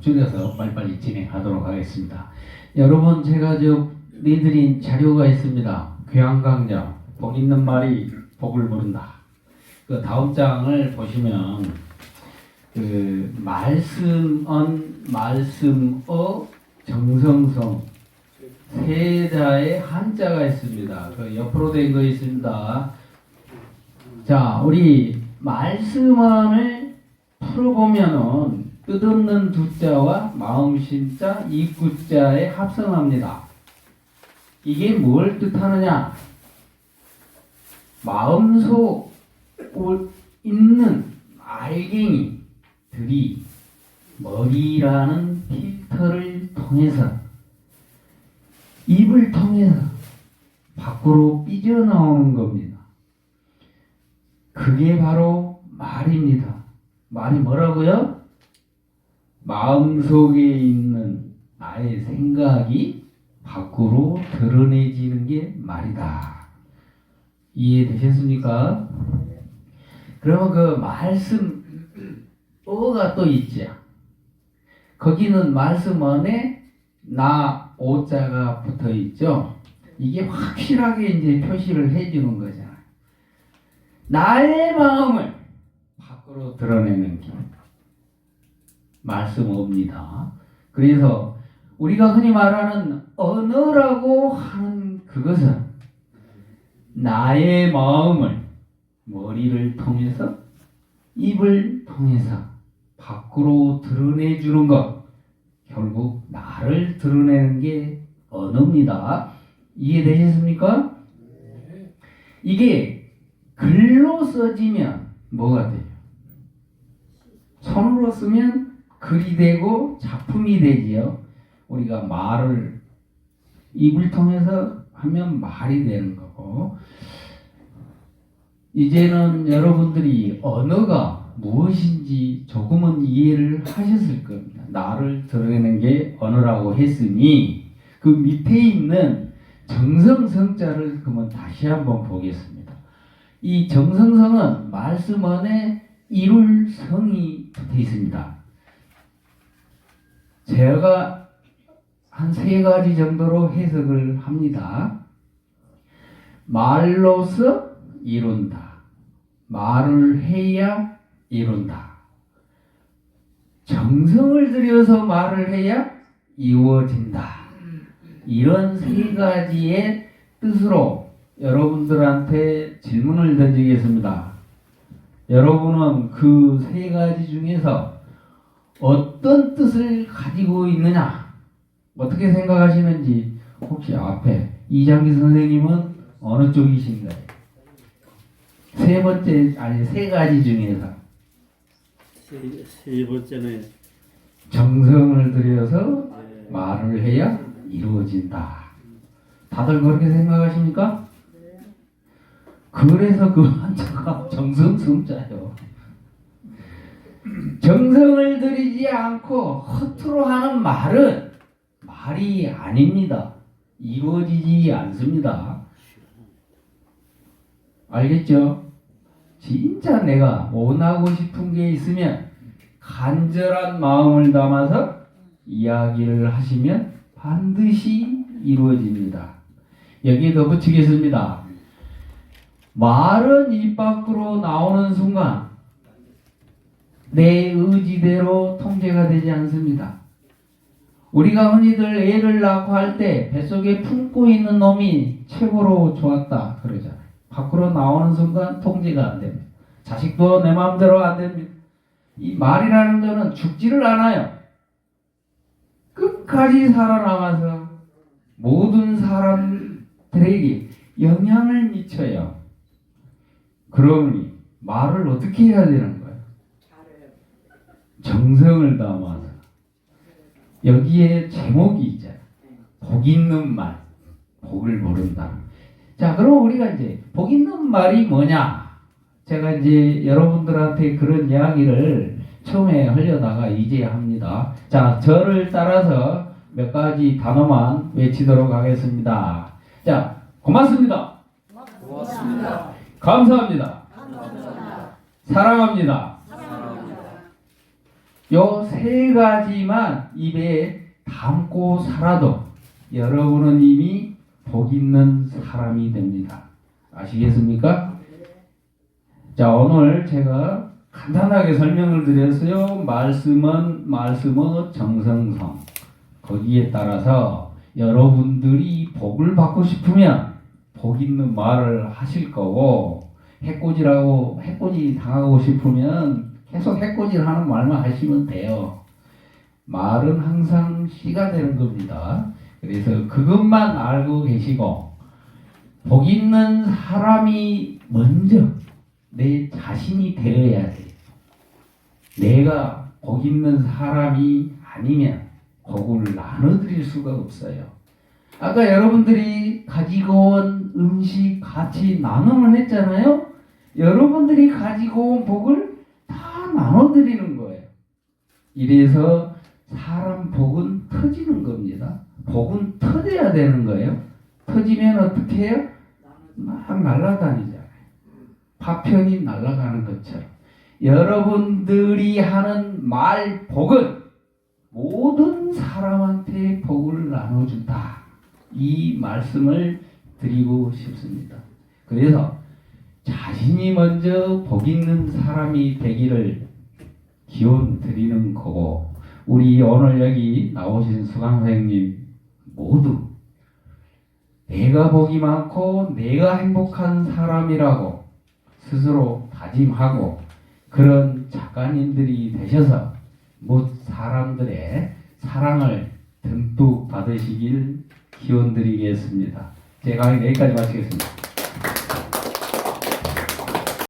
줄여서 빨리빨리 진행하도록 하겠습니다. 여러분 제가 저 내드린 자료가 있습니다. 교양강좌 복 있는 말이 복을 모른다. 그 다음 장을 보시면 그 말씀언 말씀어 정성성 세자의 한자가 있습니다. 그 옆으로 된 거 있습니다. 자, 우리 말씀언을 풀어보면은 끝없는 두자와 마음심자 이구자에 합성합니다. 이게 뭘 뜻하느냐? 마음속 있는 알갱이들이 머리라는 필터를 통해서 입을 통해서 밖으로 삐져나오는 겁니다. 그게 바로 말입니다. 말이 뭐라고요? 마음속에 있는 나의 생각이 밖으로 드러내지는 게 말이다. 이해되셨습니까? 그러면 그 말씀 어가 또 있죠. 거기는 말씀 안에 나 오자가 붙어 있죠. 이게 확실하게 이제 표시를 해주는 거잖아요. 나의 마음을 밖으로 드러내는 게 말씀 옵니다. 그래서 우리가 흔히 말하는 언어라고 하는 그것은 나의 마음을 머리를 통해서 입을 통해서 밖으로 드러내주는 것 결국 나를 드러내는 게 언어입니다. 이해되셨습니까? 이게 글로 써지면 뭐가 돼요? 손으로 쓰면 글이 되고 작품이 되지요. 우리가 말을 입을 통해서 하면 말이 되는 거고 이제는 여러분들이 언어가 무엇인지 조금은 이해를 하셨을 겁니다. 나를 드러내는 게 언어라고 했으니 그 밑에 있는 정성성자를 그러면 다시 한번 보겠습니다. 이 정성성은 말씀 안에 이룰 성이 붙어 있습니다. 제가 한 세 가지 정도로 해석을 합니다. 말로서 이룬다. 말을 해야 이룬다. 정성을 들여서 말을 해야 이루어진다. 이런 세 가지의 뜻으로 여러분들한테 질문을 던지겠습니다. 여러분은 그 세 가지 중에서 어떤 뜻을 가지고 있느냐? 어떻게 생각하시는지 혹시 앞에 이장기 선생님은 어느 쪽이신가요? 세 번째 아니 세 가지 중에서 세, 세 번째는 정성을 들여서 예, 말을 해야 이루어진다. 다들 그렇게 생각하십니까? 그래서 그 한자가 정성 성자요. 정성을 들이지 않고 허투루 하는 말은 말이 아닙니다. 이루어지지 않습니다. 알겠죠? 진짜 내가 원하고 싶은 게 있으면 간절한 마음을 담아서 이야기를 하시면 반드시 이루어집니다. 여기에 덧붙이겠습니다. 말은 입 밖으로 나오는 순간 내 의지대로 통제가 되지 않습니다. 우리가 흔히들 애를 낳고 할 때 뱃속에 품고 있는 놈이 최고로 좋았다 그러잖아요. 밖으로 나오는 순간 통제가 안 됩니다. 자식도 내 마음대로 안 됩니다. 이 말이라는 거는 죽지를 않아요. 끝까지 살아남아서 모든 사람들에게 영향을 미쳐요. 그러니 말을 어떻게 해야 되는? 정성을 담아서 여기에 제목이 있잖아요. 복 있는 말, 복을 모른다. 자, 그럼 우리가 이제 복 있는 말이 뭐냐? 제가 이제 여러분들한테 그런 이야기를 처음에 하려다가 이제 합니다. 자, 저를 따라서 몇 가지 단어만 외치도록 하겠습니다. 자, 고맙습니다. 고맙습니다. 감사합니다. 사랑합니다. 요 세 가지만 입에 담고 살아도 여러분은 이미 복 있는 사람이 됩니다. 아시겠습니까? 자, 오늘 제가 간단하게 설명을 드렸어요. 말씀은 말씀의 정성성. 거기에 따라서 여러분들이 복을 받고 싶으면 복 있는 말을 하실 거고 해코지라고 해코지 당하고 싶으면 계속 해코지를 하는 말만 하시면 돼요. 말은 항상 씨가 되는 겁니다. 그래서 그것만 알고 계시고 복 있는 사람이 먼저 내 자신이 되어야 돼요. 내가 복 있는 사람이 아니면 복을 나눠드릴 수가 없어요. 아까 여러분들이 가지고 온 음식 같이 나눔을 했잖아요. 여러분들이 가지고 온 복을 다 나눠드리는 거예요. 이래서 사람 복은 터지는 겁니다. 복은 터져야 되는 거예요. 터지면 어떻게 해요? 막 날아다니잖아요. 파편이 날아가는 것처럼. 여러분들이 하는 말 복은 모든 사람한테 복을 나눠준다. 이 말씀을 드리고 싶습니다. 그래서 자신이 먼저 복 있는 사람이 되기를 기원 드리는 거고, 우리 오늘 여기 나오신 수강생님 모두 내가 복이 많고 내가 행복한 사람이라고 스스로 다짐하고 그런 작가님들이 되셔서 못 사람들의 사랑을 듬뿍 받으시길 기원 드리겠습니다. 제가 여기까지 마치겠습니다.